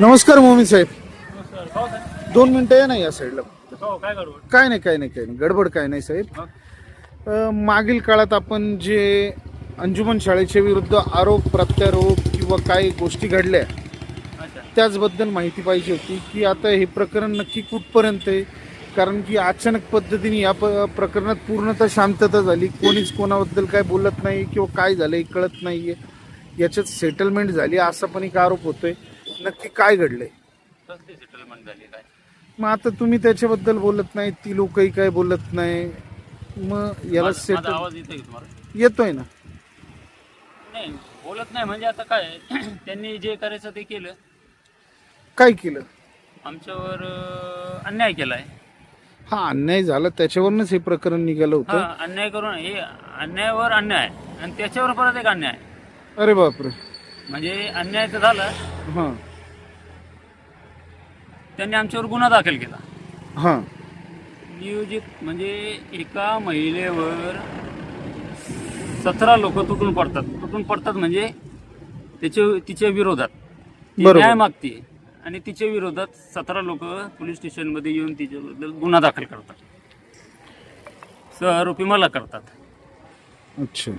नमस्कार मोमी साहेब. दोन मिनिटं या ना या साईडला. हो काय नाही काय नाही काय नाही. गडबड काय नाही साहेब. मागील काळात आपण जे अंजुमन शाळेच्या विरुद्ध आरोप प्रत्यारोप किंवा काही गोष्टी घडल्या त्याचबद्दल माहिती पाहिजे होती की आता हे प्रकरण नक्की कुठपर्यंत आहे? कारण की अचानक पद्धतीने या प्रकरणात पूर्णतः शांतता झाली. कोणीच कोणाबद्दल काय बोलत नाही किंवा काय झालंय कळत नाहीये. याच्यात सेटलमेंट झाली असा पण एक आरोप होतोय. नक्की काय घडलंय? कसली सेटलमेंट झाली काय? मग आता तुम्ही त्याच्याबद्दल बोलत नाही ती लोकही काय बोलत नाही. मग याला माझा- माझा सेटल आवाज येतोय का तुम्हाला? येतोय ना. नाही बोलत नाही. म्हणजे आता काय त्यांनी जे करायचं ते केलं. काय केलं? आमच्यावर अं, अन्याय केलाय. हा अन्याय झाला. त्याच्यावरूनच हे प्रकरण निघालं हा होतं. अन्याय करून हे अन्यायावर अन्याय. आणि त्याच्यावर परत एक अन्याय. अरे बापरे. म्हणजे अन्याय तर झाला. हां. त्यांनी आमच्यावर गुन्हा दाखल केला. हां. नियोजित म्हणजे एका महिलेवर सतरा लोक तुटून पडतात. तुटून पडतात म्हणजे त्याच्या तिच्या विरोधात. ती बरोबर. न्याय मागते आणि तिच्या विरोधात सतरा लोक पोलीस स्टेशनमध्ये येऊन तिच्याबद्दल गुन्हा दाखल करतात. सहआरोपी मला करतात. अच्छा.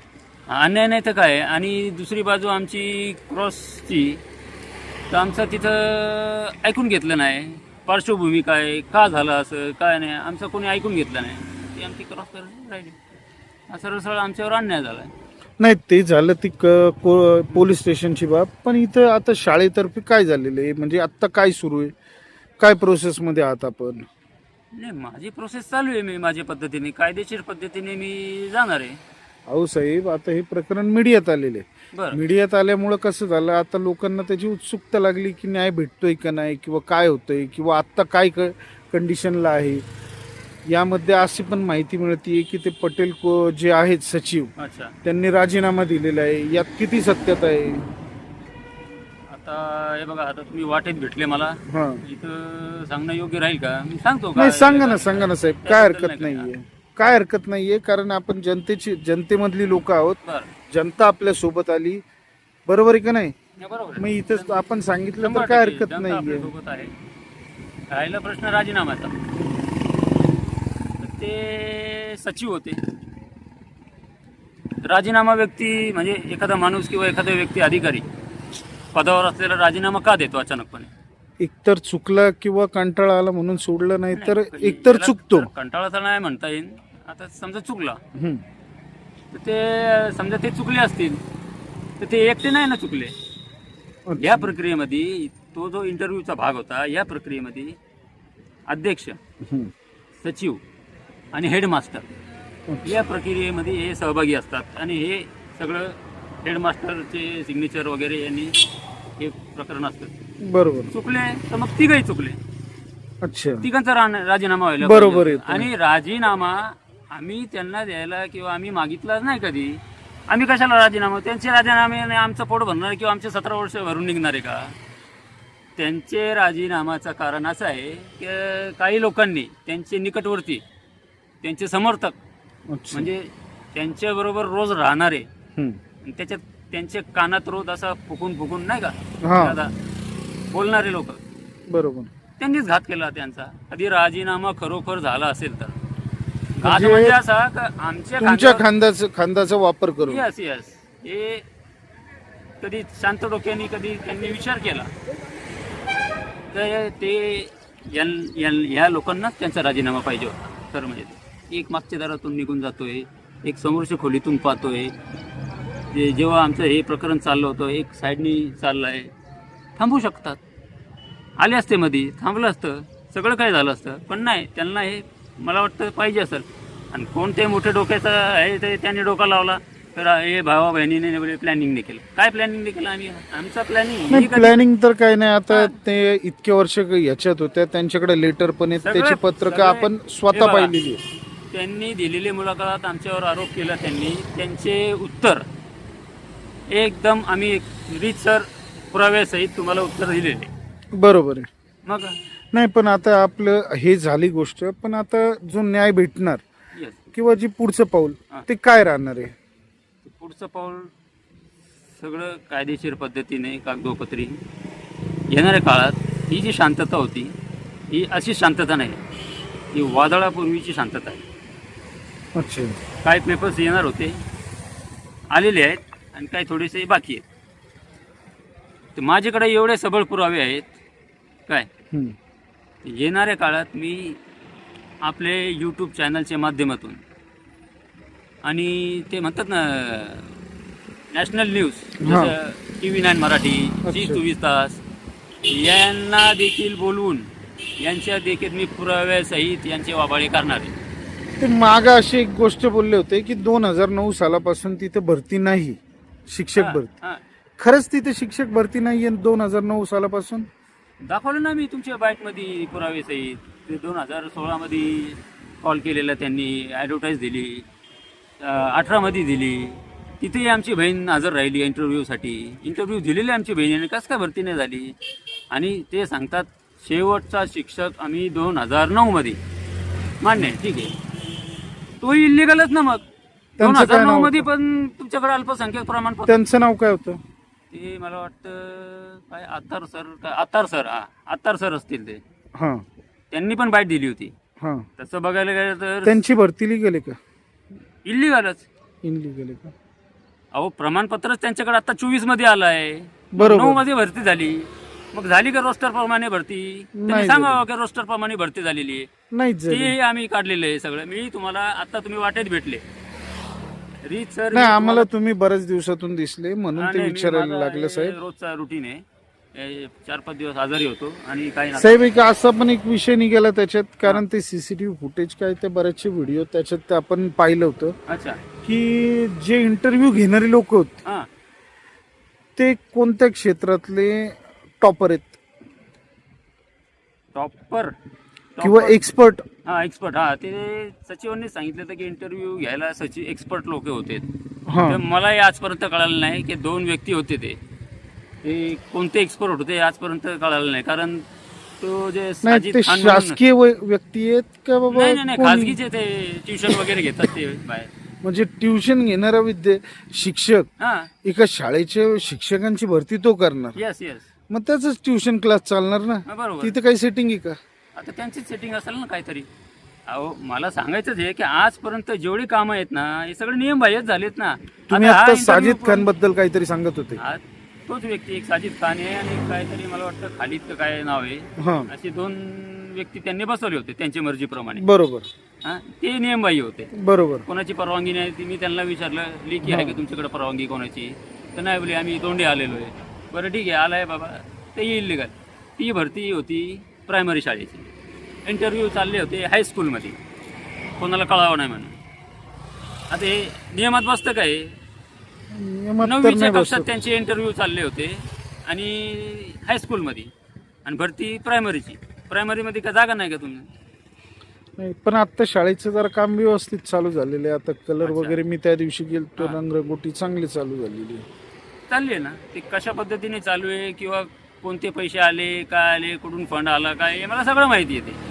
अन्याय नाही तर काय? आणि दुसरी बाजू आमची क्रॉसची तर आमचं तिथं ऐकून घेतलं नाही. पार्श्वभूमी काय का झालं असं काय नाही आमचं कोणी ऐकून घेतलं नाही. ती आमची क्रॉस करत राहिली. हा सरळ सरळ आमच्यावर अन्याय झाला नाही ते झालं ती क- को- पोलीस स्टेशनची बाब. पण इथं आता शाळेतर्फे काय झालेलं आहे? म्हणजे आत्ता काय सुरू आहे? काय प्रोसेसमध्ये आहात आपण? नाही माझी प्रोसेस चालू आहे मी माझ्या पद्धतीने. कायदेशीर पद्धतीने मी जाणार आहे. अहो साहेब आता हे प्रकरण मीडियात आलेले. बरं. मीडियात आल्यामुळं कसं झालं? आता लोकांना त्याची उत्सुकता लागली की न्याय भेटतोय का नाही किंवा काय होतंय किंवा आत्ता काय क कंडिशनला आहे? यामध्ये अशी पण माहिती मिळते की ते पटेल को जे आहेत सचिव अच्छा. त्यांनी राजीनामा दिलेला आहे. यात किती सत्यता आहे? आता हे बघा आता तुम्ही वाटेत भेटले मला. हां. इथं सांगणं योग्य राहील का? मी सांगतो नाही सांगा ना सांगा ना साहेब काय हरकत नाही नाहीये. काय हरकत नाहीये कारण आपण जनतेची जनतेमधली लोक आहोत. बरं. जनता आपल्यासोबत आली. बरोबर आहे का नाही? नाही, बरोबर आहे. मग इथं आपण सांगितलं शंभर तर काय टक्के हरकत जनता नाहीये. आपल्यासोबत आहे. राहिला प्रश्न राजीनाम्याचा तर ते सचिव होते. राजीनामा व्यक्ती म्हणजे एखादा माणूस किंवा एखादा व्यक्ती अधिकारी पदावर असलेला राजीनामा का देतो अचानकपणे? एकतर चुकला किंवा कंटाळा आला म्हणून सोडलं नाही तर नाही, एकतर त्याला चुकतो. कंटाळा तर नाही म्हणता येईल. आता समजा चुकला हम्म. तर ते समजा ते चुकले असतील तर ते एकटे नाही ना चुकले या प्रक्रियेमध्ये तो जो इंटरव्ह्यूचा भाग होता या प्रक्रियेमध्ये अध्यक्ष हम्म. सचिव आणि हेडमास्टर या प्रक्रियेमध्ये हे सहभागी असतात आणि हे सगळं हेडमास्टरचे सिग्नेचर वगैरे यांनी हे प्रकरण असतं बरोबर चुकले तर मग तिघही चुकले अच्छा तिघांचा राजीनामा व्हायला बरोबर पाहिजे. आहे. आणि राजीनामा आम्ही त्यांना द्यायला किंवा आम्ही मागितलाच नाही कधी. आम्ही कशाला राजीनामा? त्यांचे राजीनामे आमचं पोट भरणार किंवा आमचे सतरा वर्ष भरून निघणार आहे का? त्यांचे राजीनामाचं कारण असं आहे की काही लोकांनी त्यांचे निकटवर्ती त्यांचे समर्थक म्हणजे त्यांच्याबरोबर रोज राहणारे त्याच्यात त्यांचे कानात रोज असा फुकून फुकून नाही का? दादा बोलणारे लोक. बरोबर. त्यांनीच घात केला त्यांचा. कधी राजीनामा खरोखर झाला असेल तर. म्हणजे म्हणजे असा का आमच्या तुमच्या खांद्याचा खांद्याचा वापर करून. यस यस हे कधी शांत डोक्याने कधी त्यांनी विचार केला तर ते यां- लोकांनाच त्यांचा राजीनामा पाहिजे होता. खरं म्हणजे ते. एक मागच्या दारातून निघून जातोय एक समोरच्या खोलीतून पाहतोय. जे जेव्हा आमचं हे प्रकरण चाललं होतं एक साईडनी चाललं आहे थांबू शकतात. आले असते मध्ये थांबलं असतं. सगळं काय झालं असतं. पण नाही त्यांना हे मला वाटतं पाहिजे असेल. आणि कोणते मोठे डोक्याचं आहे ते त्यांनी डोका लावला. तर हे भावा बहिणीने प्लॅनिंग नाही केलं. काय प्लॅनिंग नाही केलं आम्ही? आमचं प्लॅनिंग प्लॅनिंग तर काही नाही. आता ते इतके वर्ष याच्यात होत्या. त्यांच्याकडे लेटर पण आहेत. त्याची पत्रकं आपण स्वतः. पाहिलेली त्यांनी दिलेली मुलाखत आमच्यावर आरोप केला त्यांनी. त्यांचे उत्तर एकदम आम्ही रीतसर पुराव्यासहित तुम्हाला उत्तर दिलेले. बरोबर आहे. मग? नाही पण आता आपलं हे झाली गोष्ट पण आता जो न्याय भेटणार किंवा जी पुढचं पाऊल हा. ते काय राहणार आहे? पुढचं पाऊल सगळं कायदेशीर पद्धतीने कागदोपत्री येणाऱ्या काळात ही जी शांतता होती ही अशी शांतता नाही. ही वादळापूर्वीची शांतता आहे. अच्छा. काही पेपर्स येणार होते आलेले आहेत आणि काही थोडेसे बाकी आहेत. तर माझ्याकडे एवढे सबळ पुरावे आहेत. काय? हम्म. येणाऱ्या काळात मी आपले यूट्यूब चॅनलच्या माध्यमातून आणि ते म्हणतात ना नॅशनल न्यूज. जसं टी व्ही नाईन मराठी अच्छा. चोवीस तास यांना देखील बोलवून यांच्या देखील मी पुराव्यासहित यांचे वाबाळे करणार आहे ते माग अशी एक गोष्ट बोलले होते की दोन हजार नऊ सालापासून तिथे भरती नाही शिक्षक भरती हा. खरंच तिथे शिक्षक भरती नाहीये दोन हजार नऊ सालापासून दाखवलं ना मी तुमच्या बाईटमध्ये पुरावे सहित ते दोन हजार सोळामध्ये कॉल केलेला त्यांनी ॲडव्हर्टाईज दिली अठरामध्ये दिली. तिथेही आमची बहीण हजर राहिली इंटरव्ह्यूसाठी इंटरव्ह्यू दिलेली आमची बहिणीने कसं काय भरती नाही झाली? आणि ते सांगतात शेवटचा शिक्षक आम्ही दोन हजार नऊमध्ये. मान्य आहे ठीक आहे. तोही इलिगलच ना मग. दोन हजार नाव नऊमध्ये होतं? पण तुमच्याकडे अल्पसंख्याक प्रमाणपत्र. त्यांचं नाव काय होतं? ते मला वाटतं काय आत्तार सर काय आत्तार सर हा आत्तार सर असतील ते. हा. त्यांनी पण बाईट दिली होती. हा. तसं बघायला गेलं तर त्यांची भरती गेले का? इलिगलच इनलिगल का? अहो प्रमाणपत्रच त्यांच्याकडे आता चोवीसमध्ये आलं आहे. बरोबर. नऊ मध्ये भरती झाली. मग झाली का रोस्टर प्रमाणे भरती? त्यांनी नाही सांगावं की रोस्टर प्रमाणे भरती झालेली आहे? नाहीच झाली. ते आम्ही काढलेलं आहे सगळं. मी तुम्हाला आता तुम्ही वाटेत भेटले. रीत सर नाही आम्हाला तुम्ही बऱ्याच दिवसातून दिसले म्हणून ते विचारायला लागलं साहेब. रोजचा रुटीन आहे. चार पाच दिवस आजारी होतो आणि काही साहेब एक असा पण एक विषय निघाला त्याच्यात कारण ते सीसीटीव्ही फुटेज काय ते बरेचसे व्हिडिओ त्याच्यात ते आपण पाहिलं होतं. अच्छा. की जे इंटरव्ह्यू घेणारे लोक होते हां. ते कोणत्या क्षेत्रातले टॉपर आहेत? टॉपर किंवा एक्सपर्ट हा एक्सपर्ट हा ते सचिवांनी सांगितलं होतं की इंटरव्ह्यू घ्यायला सचिव एक्सपर्ट लोक होते. हा. तर मलाही आजपर्यंत कळालं नाही की दोन व्यक्ती होते ते. ते कोणते एक्सपर्ट होते आजपर्यंत कळालं नाही. कारण तो जे नाही साजिद ते खान म्हणून- शासकीय व- व्यक्ती आहेत का बाबा नाही नाही नाही कोणी? खाजगीचे ते ट्युशन वगैरे घेतात ते बाहेर. म्हणजे ट्युशन घेणारा विद्या शिक्षक हा. एका शाळेच्या शिक्षकांची भरती तो करणार. येस येस मग त्याच ट्युशन क्लास चालणार ना? बरोबर. तिथे काही सेटिंग आहे का? आता त्यांचीच सेटिंग असेल ना काहीतरी. अहो मला सांगायचंच आहे की आजपर्यंत जेवढी कामं आहेत ना हे सगळे नियम बाह्यच झालेत ना. तुम्ही आता हा आता interview साजिद पण- खानबद्दल काहीतरी सांगत होते. हा तोच व्यक्ती एक साजिद खान आहे आणि काहीतरी मला वाटतं खालिद का काय नाव आहे. असे दोन व्यक्ती त्यांनी बसवले होते त्यांच्या मर्जीप्रमाणे. बरोबर. हा ते नियमबाह्य होते. बरोबर. कोणाची परवानगी नाही ती मी त्यांना विचारलं लेखी आहे का तुमच्याकडे परवानगी कोणाची? तर नाही बोले आम्ही तोंडी आलेलो आहे. बरं ठीक आहे आलाय बाबा. ते इलिगल ती भरती होती प्रायमरी शाळेची. इंटरव्ह्यू चालले होते हायस्कूलमध्ये कोणाला कळावं नाही म्हणून. आता हे नियमात बसतं काय? नववीच्या कक्षात. त्यांचे इंटरव्ह्यू चालले होते आणि हायस्कूलमध्ये आणि भरती प्रायमरीची प्रायमरीमध्ये का जागा नाही का तुम्ही नाही पण आता शाळेचं जरा काम व्यवस्थित चालू झालेलं आहे आता कलर. वगैरे मी त्या दिवशी गेलतो हा. रंगरगोटी चांगली चालू झालेली आहे. चालली आहे ना ते कशा पद्धतीने चालू आहे किंवा कोणते पैसे आले काय आले कुठून फंड आला काय हे मला सगळं माहिती आहे ते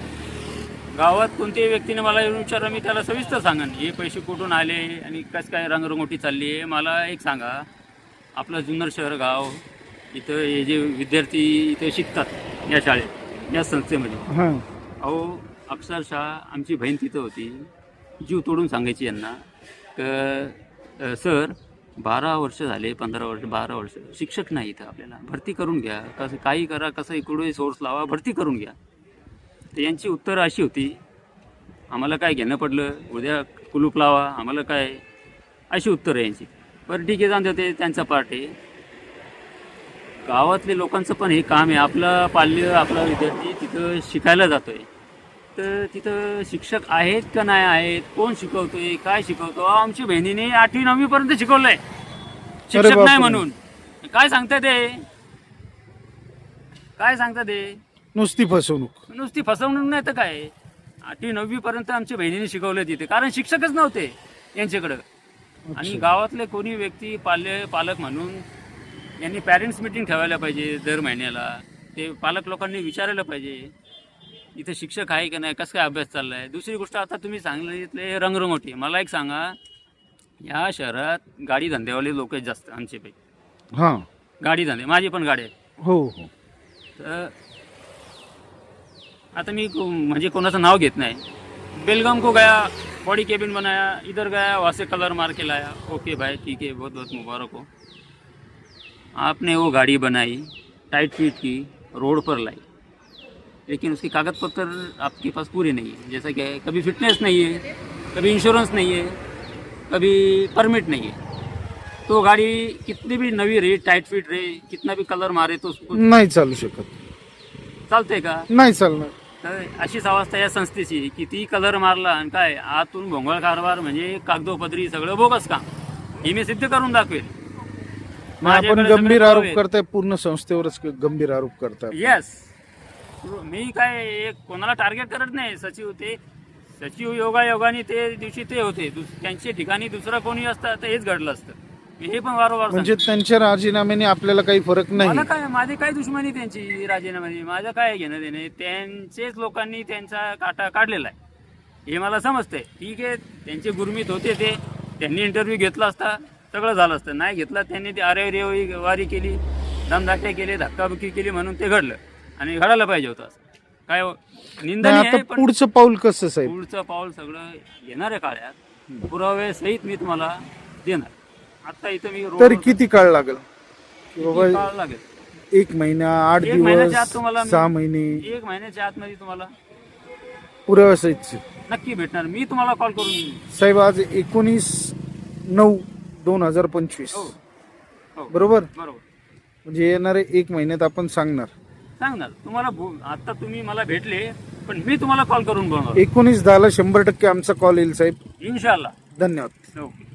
गावात कोणत्याही व्यक्तीने मला येऊन विचारलं मी त्याला सविस्तर सांगेन हे पैसे कुठून आले? आणि कसं काय रंगरंगोटी चालली आहे? मला एक सांगा आपलं जुन्नर शहर गाव इथं हे जे विद्यार्थी इथे शिकतात या शाळेत या संस्थेमध्ये. अहो अक्षरशः आमची बहीण तिथं होती. जीव तोडून सांगायची यांना. क अ, सर बारा वर्ष झाले पंधरा वर्ष बारा वर्ष शिक्षक नाही इथं आपल्याला. भरती करून घ्या. कसं काही करा कसं इकडे सोर्स लावा भरती करून घ्या. तर यांची उत्तरं अशी होती आम्हाला काय घेणं पडलं? उद्या कुलूप लावा आम्हाला काय? अशी उत्तरं यांची. बरं ठीक आहे जाणते ते त्यांचा पार्ट आहे. गावातले लोकांचं पण हे काम आहे. आपलं पाल्य आपला विद्यार्थी तिथं शिकायला जातोय. तर तिथं शिक्षक आहेत का नाही आहेत? कोण शिकवतोय? काय शिकवतो? आमची बहिणीने आठवी नववी पर्यंत शिकवलंय. शिक्षक. नाही म्हणून. काय सांगता ते? काय सांगता ते? नुसती फसवणूक. नुसती फसवणूक नाही तर काय? आठवी नववी पर्यंत आमच्या बहिणीने शिकवलं तिथे. कारण शिक्षकच नव्हते यांच्याकडं. आणि. गावातले कोणी व्यक्ती पाल्य पालक म्हणून यांनी पॅरेंट्स मिटिंग ठेवायला पाहिजे दर महिन्याला. ते पालक लोकांनी विचारायला पाहिजे इथं शिक्षक आहे का नाही कसं काय अभ्यास चालला आहे दुसरी गोष्ट आता तुम्ही सांगितले रंगरंगोटी. मला एक सांगा या शहरात गाडी धंद्यावाले लोक आहेत जास्त आमचे पैकी. हा. गाडी धंदे माझी पण गाडी आहे. हो हो. तर आता मी म्हणजे कोणाचं नाव घेत नाही. बेलगाम को गया बॉडी केबिन बनाया इधर गया वहाँ से कलर मार के लाया. ओके भाई ठीक है बहुत बहुत मुबारक हो। आपने वो गाड़ी बनाई टाइट फिट की रोड पर लाई। लेकिन उसके कागज पत्र आपके पास पूरे नहीं है। जैसा क्या है, कभी फिटनेस नहीं है कभी इंश्योरेंस नहीं है कभी परमिट नहीं है। तो गाड़ी कितनी भी नवी रहे टाइट फिट रहे कितना भी कलर मारे तो उसको नहीं चालू शकत चालते का? नाही चालणार. तर अशीच अवस्था या संस्थेची. किती कलर मारला आणि काय? आतून भोंगळ कारभार म्हणजे कागदोपत्री सगळं बोगस काम. हे मी सिद्ध करून दाखवेल. मग आपण माझ्याकडे गंभीर सगळे आरोप पुरावे करताय पूर्ण संस्थेवरच गंभीर आरोप करताय. येस मी काय एक कोणाला टार्गेट करत नाही सचिव ते. सचिव योगा योगाने ते दिवशी ते होते. दुस- त्यांच्या ठिकाणी दुसरा कोणी असतं तर हेच घडलं असतं. हे पण वारंवार म्हणजे सांगतो. त्यांच्या राजीनाम्याने आपल्याला काही फरक नाही. काय माझी काय दुश्मनी त्यांची राजीनाम्याची माझं काय घेणं देणे? त्यांचेच लोकांनी त्यांचा काटा काढलेला आहे. हे मला समजतंय. ठीक आहे त्यांचे गुरमीत होते ते. त्यांनी इंटरव्ह्यू घेतला असता सगळं झालं असतं. नाही घेतला त्यांनी ते अरेवारी वारी केली दमदाट्या केले धक्काबुक्की केली म्हणून ते घडलं. आणि घडायला पाहिजे होतं असं. काय हो, नाही, निंदनीय आता आहे पण पुढचं पाऊल कसं साहेब? पुढचं पाऊल सगळं येणाऱ्या काळात पुरावे सहित मी तुम्हाला देणार. आता इथं मी तरी किती काळ लागेल? की बाबा काळ लागेल. एक महिना आठ एक महिन्याच्या आत दिवस तुम्हाला मी- सहा महिने? एक महिन्याच्या आतमध्ये तुम्हाला पुराव्यासहित नक्की भेटणार. मी तुम्हाला कॉल करून देईन. साहेब आज एकोणीस नऊ दोन हजार पंचवीस. हो. हो. बरोबर? बरोबर. म्हणजे येणारे एक महिन्यात आपण सांगणार. सांगणार. तुम्हाला भू- आता तुम्ही मला भेटले पण मी तुम्हाला कॉल करून बोलणार. एकोणीस दहाला शंभर टक्के आमचा कॉल येईल साहेब. इन्शाल्लाह. धन्यवाद. ओके.